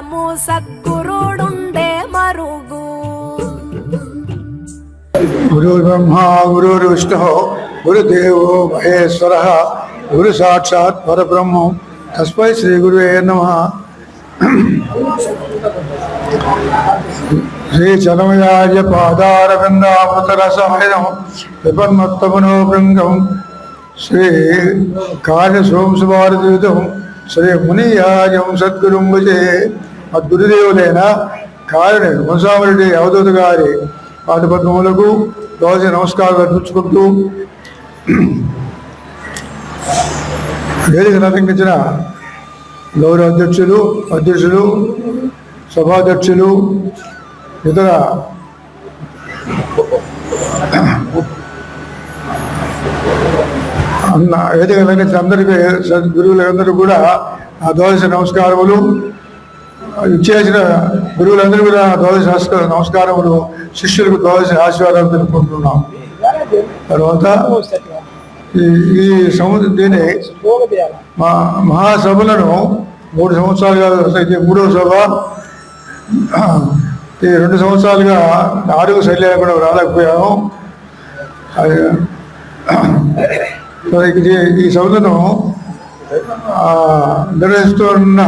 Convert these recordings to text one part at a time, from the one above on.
ఫలము సద్గురుడుండే మరుగు. గురు బ్రహ్మ గురు విష్ణు గురుదేవో మహేశ్వర గురు సాక్షాత్ పరబ్రహ్మం. తస్మై శ్రీ గురువే నమ. శ్రీ చలమయాజ పాదారవిందామృతరసమయం విపన్మత్తమనో బృంగం శ్రీ కార్య సోంసుభారతీతం శ్రీ మునియాజం సద్గురుం భజే మద్గురుదేవులైన కారుని ముసామరెడ్డి అవధూత గారి పాదపద్మములకు రోజు నమస్కారాలు అర్పించుకుంటూ వేదిక అలంకరించిన గౌరవ అధ్యక్షులు అధ్యక్షులు సభాధ్యక్షులు ఇతర వేదిక అలంకరించిన అందరికీ గురువులందరూ కూడా ఆ ద్వాదశ నమస్కారములు ఇచ్చేసిన గురువులందరూ కూడా ద్వాదశ నమస్కారములు శిష్యులకు ద్వాదశ ఆశీర్వాదాలు తెలుపుకుంటున్నాం. తర్వాత ఈ ఈ సముద్ర దీని మా మహాసభలను మూడు సంవత్సరాలుగా ఇది మూడవ సభ ఈ రెండు సంవత్సరాలుగా నాలుగు శైలి కూడా రాలేకపోయాము. ఇది ఈ సభలను నిర్వహిస్తున్న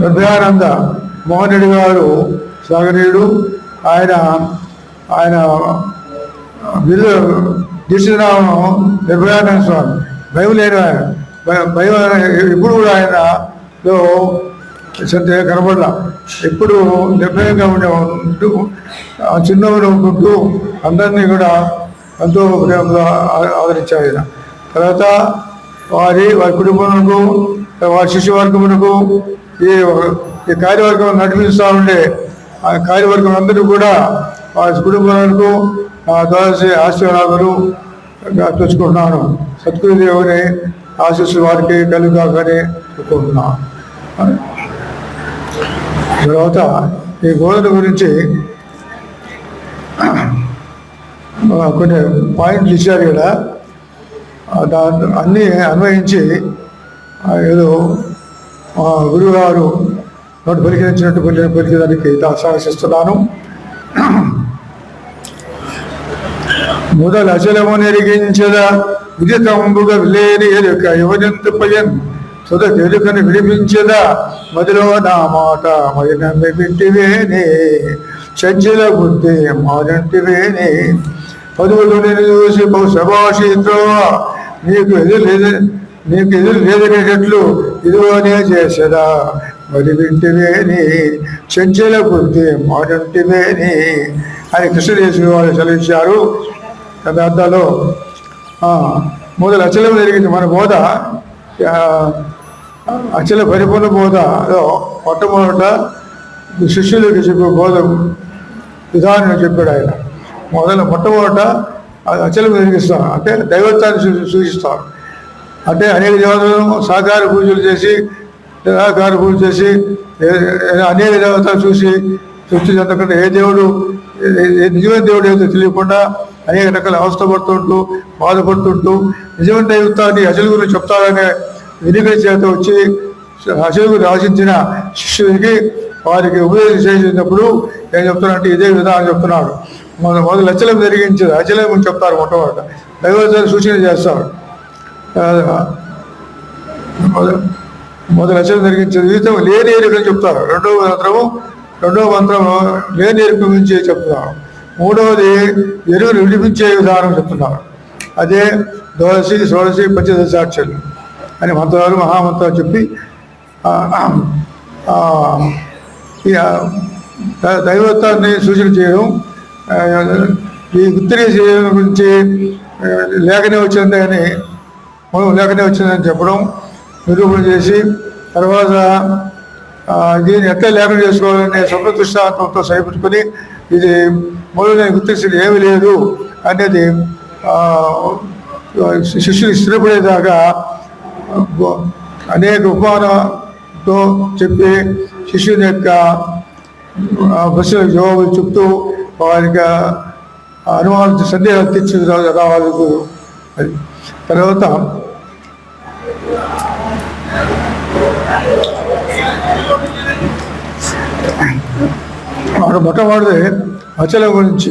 నిర్భయానంద మోహన్ రెడ్డి గారు సాగరీయుడు ఆయన ఆయన బిల్లు దీక్షనామం నిర్భయానంద స్వామి. భయం లేని ఆయన. భయం ఇప్పుడు కూడా ఆయనలో సంత కనబడలా ఎప్పుడు నిర్భయంగా ఉండే ఉంటూ ఆ ఉంటూ అందరినీ కూడా ఎంతో ప్రేమగా ఆదరించారు ఆయన. తర్వాత వారి వారి కుటుంబములకు వారి శిష్యవర్గమునకు ఈ ఈ కార్యవర్గం నడిపిస్తూ ఉండే ఆ కార్యవర్గం అందరూ కూడా వారి కుటుంబాలకు ఆ ద్వాదశి ఆశీర్వాదాలు తెచ్చుకుంటున్నాను. సత్కృదేవుని ఆశీస్సులు వారికి కలుగాకని చెప్పుకుంటున్నాను తర్వాత ఈ బోధన గురించి కొన్ని పాయింట్లు ఇచ్చారు ఇక్కడ దాన్ని అన్నీ అన్వయించి ఏదో ఆ, గురువుగారు నోటి పలికించినట్టు పలికిన పలికేదానికి ఆశాసిస్తున్నాను మొదలు అచలము నెరిగించద విదితంబుగా లేని ఎరుక యువజంతు పయన్ తుద ఎరుకను విడిపించద మదిలో నా మాట మరి నమ్మి చంచల బుద్ధి మారంటివేనే పదువులు నేను చూసి బహు సభాషిత్రో నీకు ఎదురు లేదు నీకు ఎదురు లేదనేటట్లు ఇదిగోనే చేసదా. మరి వింటివేని చెంచల బుద్ధి మారంటివేని అని కృష్ణదేశుడు వారు సెలవిచ్చారు. పదార్థాలు మొదలు అచలం జరిగింది. మన బోధ అచల పరిపూర్ణ బోధలో మొట్టమొదట శిష్యులకి చెప్పే బోధ విధానం చెప్పాడు ఆయన. మొదలు మొట్టమొదట అది అచలం జరిగిస్తారు అంటే దైవత్వాన్ని సూ- సూచిస్తారు అంటే అనేక దేవతలను సాకార పూజలు చేసి నిరాకార పూజలు చేసి అనేక దేవతలు చూసి సృష్టి చెందకుండా ఏ దేవుడు ఏ- నిజమైన దేవుడు ఏదో తెలియకుండా అనేక రకాల అవస్థపడుతుంటూ బాధపడుతుంటూ నిజమైన దైవత్వాన్ని అసలు గురించి చెప్తారనే వినియోగ చేత వచ్చి అసలు గురించి ఆశించిన శిష్యుడికి వారికి ఉపదేశం చేసినప్పుడు ఏం చెప్తున్నానంటే ఇదే విధానం చెప్తున్నాడు. మొదటి మొదలు అచలం జరిగించేది అచలం చెప్తారు మొట్టమొదట. దైవత్వాన్ని సూచన చేస్తారు. మొదటి మొదలు జరిగించే జీవితం లేని ఎరుకని చెప్తారు. రెండవ మంత్రము రెండవ మంత్రము లేని ఎరుక గురించి చెప్తున్నారు. మూడవది ఎరువును విడిపించే విధానం చెప్తున్నారు. అదే ద్వాదశి షోడశి పంచదశాక్షలు అని మంత్రాలు మహామంత్రాలు చెప్పి దైవత్వాన్ని సూచన చేయడం ఈ ఉత్తరీయ చేయడం గురించి లేఖనే వచ్చిందని అని మనం లేఖనే వచ్చిందని చెప్పడం నిరూపణ చేసి తర్వాత దీన్ని ఎట్లా లేఖన చేసుకోవాలనే స్వప్నదృష్టాత్మంతో సరిపెట్టుకుని ఇది మొదలైన గుర్తించింది ఏమీ లేదు అనేది శిష్యులు స్థిరపడేదాకా అనేక ఉపమానంతో చెప్పి శిష్యుని యొక్క ప్రశ్నలకు జవాబులు చెప్తూ వారికి ఆ అనుమానం సందేహాలు తెచ్చి రావాలి. తర్వాత వాడు మొట్టమొదటి అచల గురించి.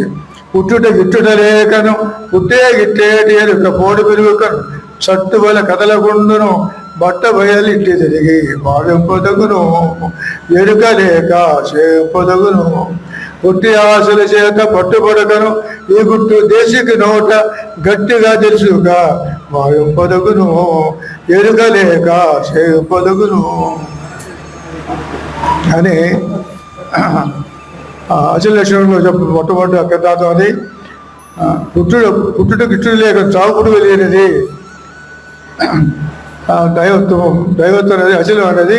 పుట్టుట గిట్టుట లేకను పుట్టే గిట్టేటి ఎరుక పోడు పెరుగుకను చట్టు బల కదలకుండును బట్ట బయలు ఇంటి తిరిగి వాడింపదగును ఎరుక లేక చేపదగును. పుట్టి ఆశల చేత పట్టుబడకను. ఈ గుట్టు దేశికి నోట గట్టిగా తెలుసుగా. భావింపదగును ఎరుగలేక లేక చేపదగును అని అచల లక్ష్మణుడు చెప్పు మొట్టమొదటి అక్కదాతం అది పుట్టుడు పుట్టుడు గిట్టుడు లేక చావుకుడు వెళ్ళినది. దైవత్వం దైవత్వం అనేది అచలం అనేది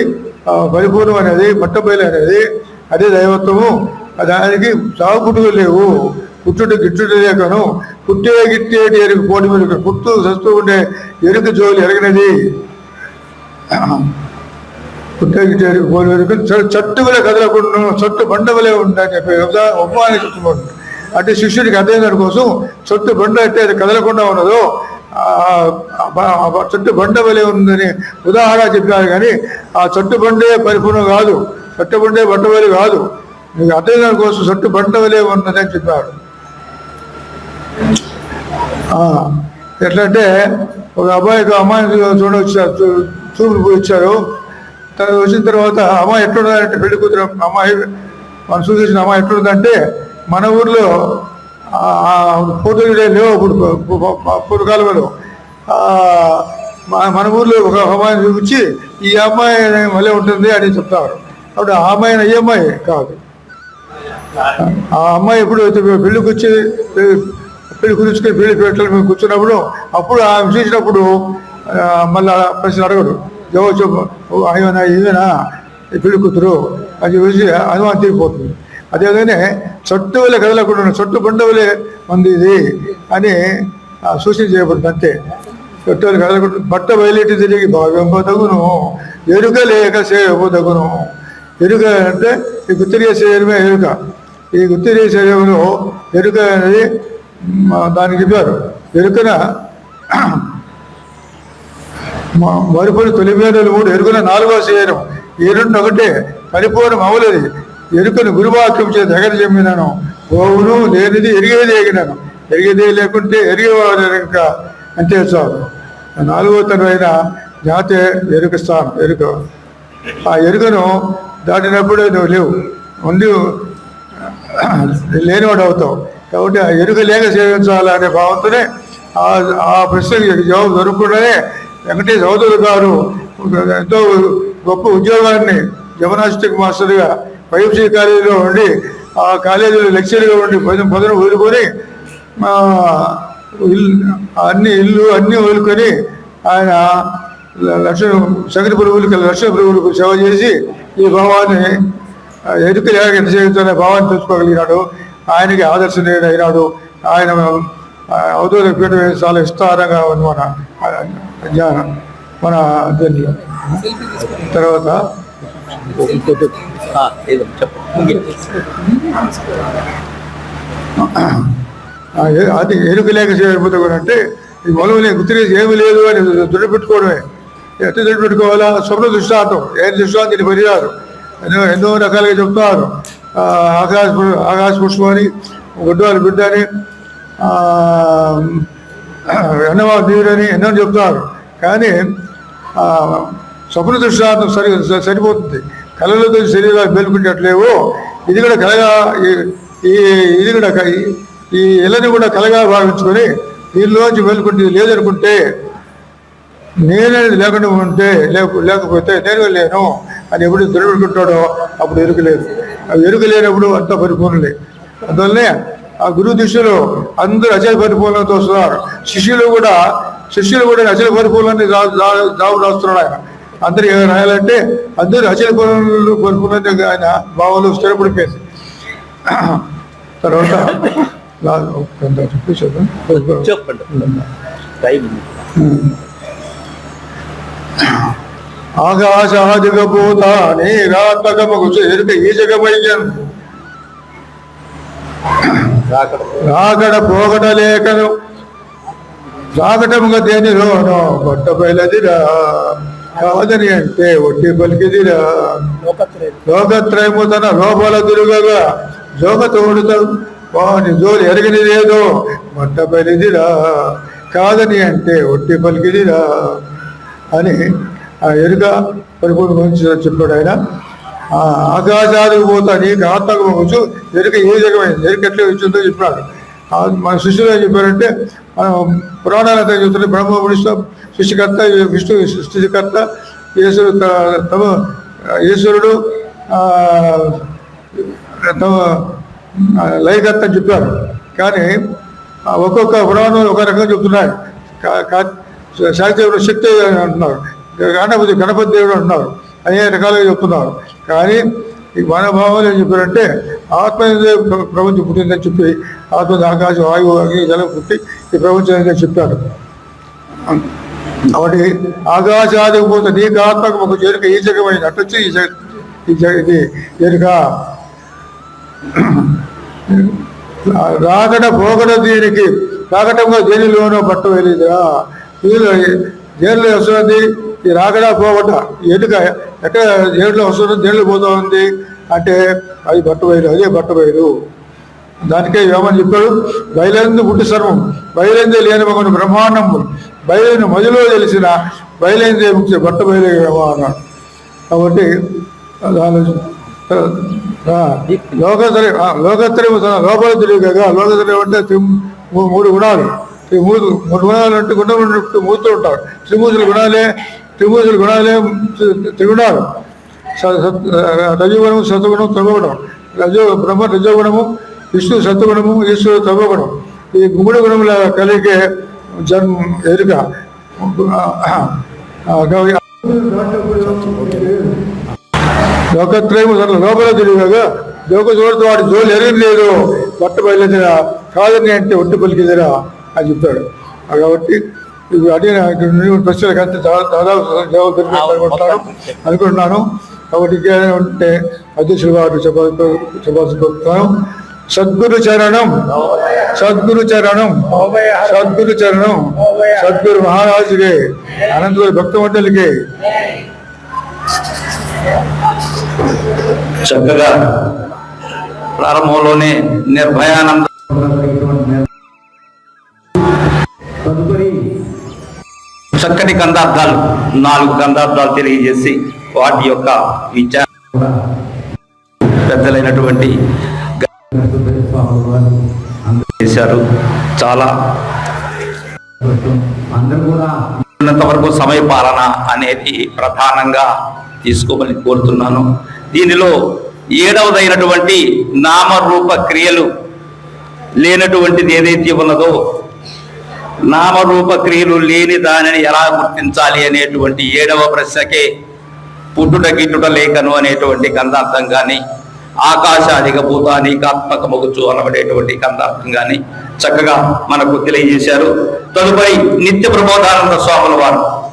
పరిపూర్ణం అనేది పట్టబయలు అనేది అదే దైవత్వము. దానికి చావు పుట్టుకు లేవు. పుట్టుడు గిట్టుడు లేకను పుట్టే గిట్టేటి ఎరుకు పోటీ మీద పుట్టు సస్తూ ఉండే ఎరుక జోలి ఎరగనది. పుట్టగిటారు పోలి చట్టు చట్టువలే కదలకుండా చట్టు బండవలే ఉండని చెప్పి ఉపమాని చెప్తున్నాడు అంటే శిష్యుడికి అర్థం కోసం చట్టు బండ అయితే అది కదలకుండా ఉన్నదో చెట్టు బండ వలె ఉందని ఉదాహరణ చెప్పారు కానీ ఆ చెట్టు బండే పరిపూర్ణం కాదు. చెట్టు బండే బండ కాదు. నీకు అర్థం కోసం చెట్టు బండవలే ఉన్నదని చెప్పారు ఎట్లంటే ఎట్లా అంటే ఒక అబ్బాయికి అమ్మాయిని చూడవచ్చారు చూ- చూపులు పోయి తను వచ్చిన తర్వాత అమ్మాయి ఎట్లున్నదంటే పెళ్ళి కూతురు అమ్మాయి మనం చూసేసిన అమ్మాయి ఎట్లుందంటే మన ఊర్లో ఆ లేవు అప్పుడు పూర్వకాలంలో మన- మన ఊర్లో ఒక అమ్మాయిని చూపించి ఈ అమ్మాయి మళ్ళీ ఉంటుంది అని చెప్తారు. అప్పుడు ఆ అమ్మాయి ఈ అమ్మాయి కాదు. ఆ అమ్మాయి ఎప్పుడు అయితే పెళ్ళికి వచ్చి పెళ్ళి కుదుర్చుకొని పెళ్ళి పెట్టాలి మేము కూర్చున్నప్పుడు అప్పుడు ఆమె చూసినప్పుడు మళ్ళా ప్రశ్న అడగడు ఎవరు ఓ, ఆయనా ఈమెనా ఈ పెళ్ళి కూతురు అని చెప్పేసి అనుమానం తీరిపోతుంది. అదేవిధంగానే చట్టు వల్ల కదలకుండా చట్టు బండ ఉంది ఇది అని సూచన చేయబడుతుంది అంతే. చట్టు వల్ల కదలకుండా బట్ట బయలుటి తిరిగి భావ్యంపదగును ఎరుక లేక సేవదగును ఎరుక అంటే ఈ గుత్తిరియ శరీరమే ఎరుక. ఈ గుత్తిరియ శరీరంలో ఎరుక అనేది దానికి చెప్పారు ఎరుకన మరుపుని తొలిమేడలు మూడు ఎరుకన నాలుగో శరీరం ఈ రెండు ఒకటే పరిపూర్ణం అవలది ఎరుకను గురువాక్యం చేత ఎగర చెమ్మినాను ఓవును లేనిది ఎరిగేది ఎగినాను ఎరిగేది లేకుంటే ఎరిగేవాడు ఇంకా అంతే చాలు. నాలుగో తరమైన జాతే ఎరుక స్థానం ఎరుక. ఆ ఎరుకను దాటినప్పుడు నువ్వు లేవు. ఉండి లేనివాడు అవుతావు. కాబట్టి ఆ ఎరుక లేక సేవించాలనే భావంతోనే ఆ ప్రశ్నకి జవాబు దొరకకుండానే వెంకటేష్ చౌదరి గారు ఎంతో గొప్ప ఉద్యోగాన్ని జమనాస్టిక్ మాస్టర్గా వైఎఫ్సీ కాలేజీలో ఉండి ఆ కాలేజీలో లెక్చర్గా ఉండి పొద్దున పొద్దున వదులుకొని అన్ని ఇల్లు అన్నీ వదులుకొని ఆయన లక్ష సగటి పురుగులకి లక్ష పురుగులకు సేవ చేసి ఈ భావాన్ని ఎదుక లేక ఎంత చేయించాలనే భావాన్ని తెలుసుకోగలిగినాడు ఆయనకి ఆదర్శనీయుడు అయినాడు ఆయన అవధూత పీఠ చాలా విస్తారంగా ఉంది మన జ్ఞానం మన తర్వాత అది ఎరుక లేక చేయకపోతే కూడా అంటే ఈ మొలవలే గుర్తులేసి ఏమీ లేదు అని దుడిపెట్టుకోవడమే ఎట్లా దుడిపెట్టుకోవాలా స్వప్న దృష్టాంతం. ఏ దృష్టాంతం? దీన్ని పరిరారు ఎన్నో ఎన్నో రకాలుగా చెప్తారు. ఆకాశ ఆకాశ పుష్పం అని గుడ్డవాళ్ళ బిడ్డ అని ఆ, ఎన్నవా ఎన్నో చెప్తారు. కానీ స్వప్న దృష్టాంతం సరి సరిపోతుంది. కళలతో శరీరాలు మేలుకుంటట్లేవో ఇది కూడా కలగా ఈ- ఈ ఇది కూడా క- ఈ- ఇళ్ళని కూడా కలగా భావించుకొని దీనిలోంచి మేలుకుంటే లేదనుకుంటే నేనేది లేకుండా ఉంటే లేకపోతే నేను లేను అని ఎప్పుడు దృఢపెట్టుకుంటాడో అప్పుడు ఎరుక లేదు అవి ఎరుక లేనప్పుడు అంత పరిపూర్ణలే అందువల్లనే ఆ గురువు దృష్టిలో అందరూ అచల పరిపూర్ణతో వస్తున్నారు. శిష్యులు కూడా శిష్యులు కూడా అచల పరిపూర్ణాన్ని జాబు రాస్తున్నాడు ఆయన. అందరు ఏమైనా రాయాలంటే అందరూ అచల పరిపూర్ణ పరిపూర్ణ ఆయన భావంలో స్థిరపడిపోయింది. తర్వాత. చెప్పండి. టైం ఆకాశాదిగపోతా నీరాత్మకముకు చేరుక ఈ జగమయ్యను రాకడ రాకడ పోగట లేఖను రాకటముగా దేనిలోనో గొట్ట బయలదిరా. కాదని అంటే ఒట్టి పలికిదిరా. లోకత్రయము తన లోపల తిరుగగా జోక తోడుతా వాని జోలు ఎరగనిదేదో మొట్ట పలిదిరా కాదని అంటే ఒట్టి పలికిదిరా. అని ఎరుక పరిపూర్ణ గురించి చెప్పాడు ఆయన. ఆ ఆకాశాలకు పోతా నీకు ఆత్మకు పోవచ్చు. ఎరుక ఏ జగమైంది ఎరుక ఎట్లా వచ్చిందో చెప్పాడు. మన శిష్యులు ఏం చెప్పారంటే పురాణాలతో పురాణాలంతా బ్రహ్మ విష్ణు సృష్టికర్త విష్ణు సృష్టికర్త ఈశ్వరు తమ ఈశ్వరుడు తమ లయకర్త అని చెప్పారు. కానీ ఒక్కొక్క పురాణం ఒక రకంగా చెప్తున్నాయి కా- శక్తి అని అంటున్నారు. గణపతి గణపతి దేవుడు అంటున్నారు. అనేక రకాలుగా చెప్తున్నారు. కానీ ఈ మనోభావాలు ఏం చెప్పారంటే ఆత్మ ప్రపంచం పుట్టిందని చెప్పి ఆత్మ ఆకాశం వాయువు అగ్ని జలం పుట్టి ఈ ప్రపంచం అనేది చెప్పారు. కాబట్టి ఆకాశానికి పోతే నీకు ఆత్మకు ఒక చేరిక ఈ జగమైంది. అట్టొచ్చి ఈ జగ ఈ జగ ఇది చేరిక. రాకట పోకట దీనికి. రాకటంగా దేనిలోనో పట్ట వెళ్ళిదిరా దీనిలో దేనిలో వస్తుంది ఈ రాకడా పోకట ఎన్నిక ఎక్కడ దేనిలో వస్తుంది దేనిలో పోతా ఉంది అంటే అది బట్టబయలు అదే బట్టబయలు. దానికే ఏమని చెప్పాడు బయలందు గుడ్డి సర్వం బయలందే లేని మగను బ్రహ్మాండము బయలుని మదిలో తెలిసిన బయలైందే ముఖ్య బట్ట బయలు అన్నాడు కాబట్టి దాని లోకత్రయ లోకత్రయం లోపల తెలియగా లోకత్రయం అంటే మూడు గుణాలు. ఈ మూడు మూడు గుణాలు అంటే గుణం ఉన్నట్టు మూర్తులు ఉంటారు. త్రిమూర్తుల గుణాలే త్రిమూర్తుల గుణాలే త్రిగుణాలు. రజోగుణము సత్వగుణం తమగుణం రజో బ్రహ్మ రజోగుణము విష్ణు సత్వగుణము ఈశ్వరు తమగుణం ఈ మూడు గుణముల కలిగే జన్మ ఎరుక లోకత్రయం లోపల తెలియగా లోక చూడతో వాడి జోలు ఎరగలేదు. లేదు బట్ట బయలుదేరా కాదని అంటే ఒట్టు పలికిదిరా. అని చెప్పాడు. ఆ కాబట్టి ఇవి అడిగిన ప్రశ్నలకు అంతే దాదాపు జవాబు దొరికింది అనుకుంటున్నాను. కాబట్టి ఇంకేమైనా ఉంటే అధ్యక్షులు వారు చెప్పాల్సి చెప్పాల్సి కోరుతున్నాను సద్గురు చరణం సద్గురు చరణం సద్గురు చరణం సద్గురు మహారాజుకి అనంతపురి భక్త మండలికి చక్కగా ప్రారంభంలోనే నిర్భయానంద చక్కటి కందార్థాలు నాలుగు కందార్థాలు తెలియజేసి వాటి యొక్క విచార పెద్దలైనటువంటి చేశారు చాలా వరకు సమయ పాలన అనేది ప్రధానంగా తీసుకోమని కోరుతున్నాను. దీనిలో ఏడవదైనటువంటి నామరూప క్రియలు లేనటువంటిది ఏదైతే ఉన్నదో నామరూప క్రియలు లేని దానిని ఎలా గుర్తించాలి అనేటువంటి ఏడవ ప్రశ్నకే పుట్టుట గిట్టుట లేఖను అనేటువంటి కందార్థం కానీ ఆకాశాధిక భూతానికాత్మకమగుచు అనబడేటువంటి కందార్థం కానీ చక్కగా మనకు తెలియజేశారు. తదుపరి నిత్య ప్రబోధానంద స్వాముల వారు